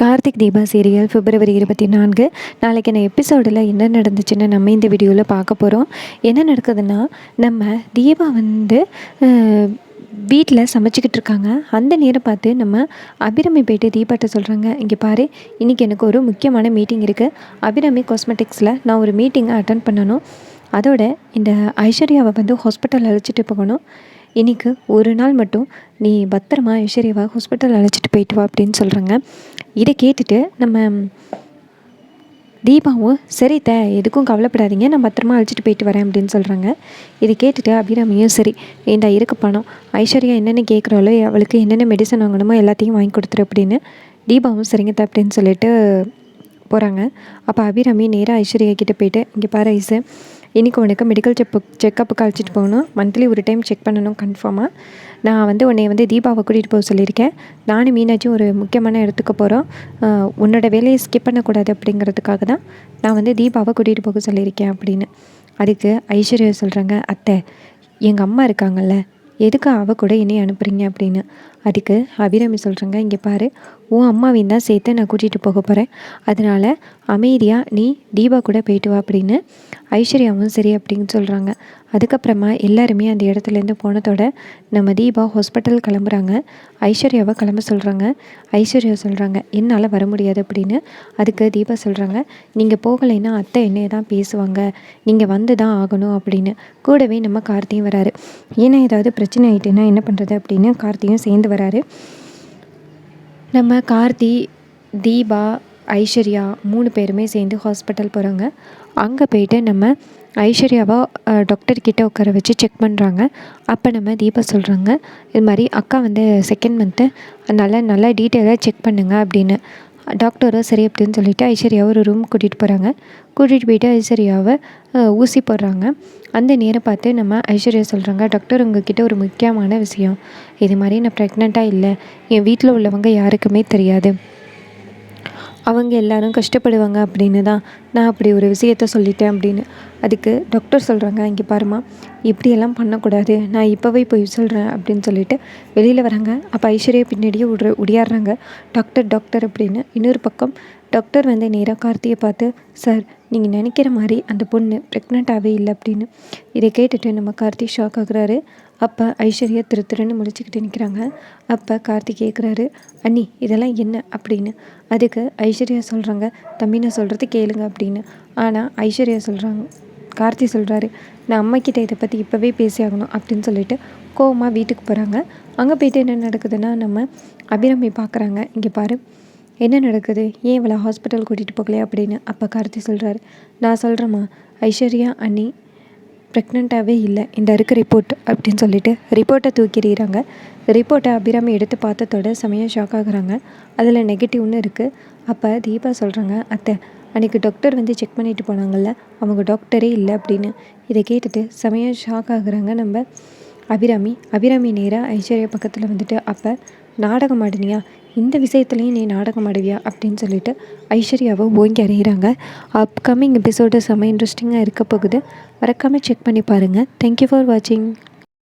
Karthik Deepa serial பிப்ரவரி இருபத்தி நான்கு. நாளைக்கு என்ன எபிசோடில் என்ன நடந்துச்சுன்னு நம்ம இந்த வீடியோவில் பார்க்க போகிறோம் என்ன நடக்குதுன்னா நம்ம தீபா வந்து வீட்டில் சமைச்சிக்கிட்டு இருக்காங்க. அந்த நேரம் பார்த்து நம்ம அபிரமி போயிட்டு தீபாட்ட சொல்கிறாங்க இங்கே பாரு இன்றைக்கி எனக்கு ஒரு முக்கியமான மீட்டிங் இருக்குது அபிரமி காஸ்மெட்டிக்ஸில் நான் ஒரு மீட்டிங்கை அட்டன் பண்ணணும். அதோட இந்த ஐஸ்வர்யாவை வந்து ஹாஸ்பிட்டல் அழைச்சிட்டு போகணும். இன்றைக்கி ஒரு நாள் மட்டும் நீ பத்திரமா ஐஸ்வர்யாவை ஹாஸ்பிட்டல் அழைச்சிட்டு போயிட்டு வா அப்படின்னு சொல்கிறாங்க இதை கேட்டுட்டு நம்ம தீபாவும் சரி த எதுக்கும் கவலைப்படாதீங்க நான் பத்திரமா அழைச்சிட்டு போயிட்டு வரேன் அப்படின்னு சொல்கிறாங்க இதை கேட்டுட்டு அபிராமியும் சரி ஏண்டா இருக்க பணம்? ஐஸ்வர்யா என்னென்ன கேட்குறாளோ அவளுக்கு என்னென்ன மெடிசன் வாங்கணுமோ எல்லாத்தையும் வாங்கி கொடுத்துரு அப்படின்னு தீபாவும் சரிங்க த அப்படின்னு சொல்லிட்டு போகிறாங்க அப்போ அபிராமி நேராக ஐஸ்வர்யா கிட்டே போயிட்டு இங்கே பாரு ஐசு இன்றைக்கி உனக்கு மெடிக்கல் செப்பு செக்கப்புக்கு அழைச்சிட்டு போகணும். மந்த்லி ஒரு டைம் செக் பண்ணணும் கன்ஃபார்மாக நான் வந்து உன்னை வந்து தீபாவை கூட்டிகிட்டு போக சொல்லியிருக்கேன். நானும் மீனாச்சும் ஒரு முக்கியமான இடத்துக்கு போகிறோம் உன்னோட வேலையை ஸ்கிப் பண்ணக்கூடாது அப்படிங்கிறதுக்காக தான் நான் வந்து தீபாவை கூட்டிகிட்டு போக சொல்லியிருக்கேன் அப்படின்னு. அதுக்கு ஐஸ்வர்யா சொல்கிறாங்க அத்தை எங்கள் அம்மா இருக்காங்கல்ல எதுக்கு அவ கூட என்னை அனுப்புகிறீங்க அப்படின்னு. அதுக்கு அபிராமி சொல்கிறாங்க இங்கே பாரு உன் அம்மாவையும் தான் சேர்த்து நான் கூட்டிகிட்டு போக போகிறேன் அதனால் அமைதியாக நீ தீபா கூட போயிட்டு வா அப்படின்னு ஐஸ்வர்யாவும் சரி அப்படின்னு சொல்கிறாங்க அதுக்கப்புறமா எல்லாருமே அந்த இடத்துலேருந்து போனதோட நம்ம தீபா ஹாஸ்பிட்டல் கிளம்புறாங்க. ஐஸ்வர்யாவை கிளம்ப சொல்கிறாங்க ஐஸ்வர்யா சொல்கிறாங்க என்னால் வர முடியாது அப்படின்னு அதுக்கு தீபா சொல்கிறாங்க நீங்கள் போகலைன்னா அத்தை என்னையை தான் பேசுவாங்க. நீங்கள் வந்து தான் ஆகணும் அப்படின்னு கூடவே நம்ம கார்த்தியும் வராரு. ஏன்னா ஏதாவது பிரச்சனை ஆகிட்டுன்னா என்ன பண்ணுறது அப்படின்னு கார்த்தியும் சேர்ந்து வராரு. நம்ம கார்த்தி தீபா ஐஸ்வர்யா மூணு பேருமே சேர்ந்து ஹாஸ்பிட்டல் போகிறாங்க அங்கே போயிட்டு நம்ம ஐஸ்வர்யாவை டாக்டர்கிட்ட உட்கார வச்சு செக் பண்ணுறாங்க அப்போ நம்ம தீபா சொல்கிறாங்க இது மாதிரி அக்கா வந்து செகண்ட் மந்த்து நல்லா நல்லா டீட்டெயிலாக செக் பண்ணுங்கள் அப்படின்னு. டாக்டரும் சரி அப்படின்னு சொல்லிவிட்டு ஐஸ்வர்யாவை ஒரு ரூம் கூட்டிகிட்டு போகிறாங்க கூட்டிகிட்டு போயிட்டு ஐஸ்வர்யாவை ஊசி போடுறாங்க. அந்த நேரம் பார்த்து நம்ம ஐஸ்வர்யா சொல்கிறாங்க டாக்டர் உங்ககிட்ட ஒரு முக்கியமான விஷயம். இது மாதிரி நான் ப்ரெக்னெண்ட்டாக இல்லை. என் வீட்டில் உள்ளவங்க யாருக்குமே தெரியாது. அவங்க எல்லாரும் கஷ்டப்படுவாங்க அப்படின்னு தான் நான் அப்படி ஒரு விஷயத்த சொல்லிட்டேன் அப்படின்னு. அதுக்கு டாக்டர் சொல்கிறாங்க இங்கே பாருமா இப்படியெல்லாம் பண்ணக்கூடாது. நான் இப்போவே போய் சொல்கிறேன் அப்படின்னு சொல்லிட்டு வெளியில் வராங்க. அப்போ ஐஸ்வர்யா பின்னாடியே விடுற உடியாடுறாங்க. டாக்டர் டாக்டர் அப்படின்னு இன்னொரு பக்கம் டாக்டர் வந்து நேராக கார்த்தியை பார்த்து சார் நீங்கள் நினைக்கிற மாதிரி அந்த பொண்ணு ப்ரெக்னெண்ட்டாகவே இல்லை அப்படின்னு இதை கேட்டுட்டு நம்ம கார்த்தி ஷாக் ஆகுறாரு. அப்போ ஐஸ்வர்யா திரு திருன்னு முடிச்சுக்கிட்டு நிற்கிறாங்க அப்போ கார்த்தி கேட்குறாரு அண்ணி இதெல்லாம் என்ன? அப்படின்னு. அதுக்கு ஐஸ்வர்யா சொல்கிறாங்க தம்பி நான் சொல்கிறது கேளுங்க அப்படின்னு. ஆனால் ஐஸ்வர்யா சொல்கிறாங்க கார்த்தி சொல்கிறாரு நான் அம்மாக்கிட்ட இதை பற்றி இப்போவே பேசி ஆகணும் அப்படின்னு சொல்லிட்டு கோவமாக வீட்டுக்கு போகிறாங்க அங்கே போயிட்டு என்ன நடக்குதுன்னா நம்ம அபிராமி பார்க்குறாங்க இங்கே பாரு என்ன நடக்குது? ஏன் இவளை ஹாஸ்பிட்டல் கூட்டிகிட்டு போகலையா? அப்படின்னு அப்போ கார்த்தி சொல்கிறாரு நான் சொல்கிறேம்மா ஐஸ்வர்யா அண்ணி ப்ரெக்னெண்ட்டாகவே இல்லை. இந்த இருக்க ரிப்போர்ட் அப்படின்னு சொல்லிட்டு ரிப்போர்ட்டை தூக்கிடுறாங்க. ரிப்போர்ட்டை அபிராமி எடுத்து பார்த்ததோட செமையாக ஷாக் ஆகுறாங்க. அதில் நெகட்டிவ்னு இருக்குது அப்போ தீபா சொல்கிறாங்க அத்தை அன்றைக்கி டாக்டர் வந்து செக் பண்ணிட்டு போனாங்கல்ல அவங்க டாக்டரே இல்லை அப்படின்னு. இதை கேட்டுட்டு செமையாக ஷாக் ஆகுறாங்க நம்ம அபிராமி. அபிராமி நேராக ஐஸ்வர்யா பக்கத்தில் வந்துட்டு அப்போ நாடகம் ஆடினியா? இந்த விஷயத்துலையும் நீ நாடகம் ஆடுவியா? அப்படின்னு சொல்லிட்டு ஐஸ்வர்யாவை ஓங்கி அறிகிறாங்க அப்கமிங் எபிசோடு செம்ம இன்ட்ரெஸ்டிங்காக இருக்க போகுது. மறக்காமல் செக் பண்ணி பாருங்கள் தேங்க்யூ ஃபார் வாட்சிங்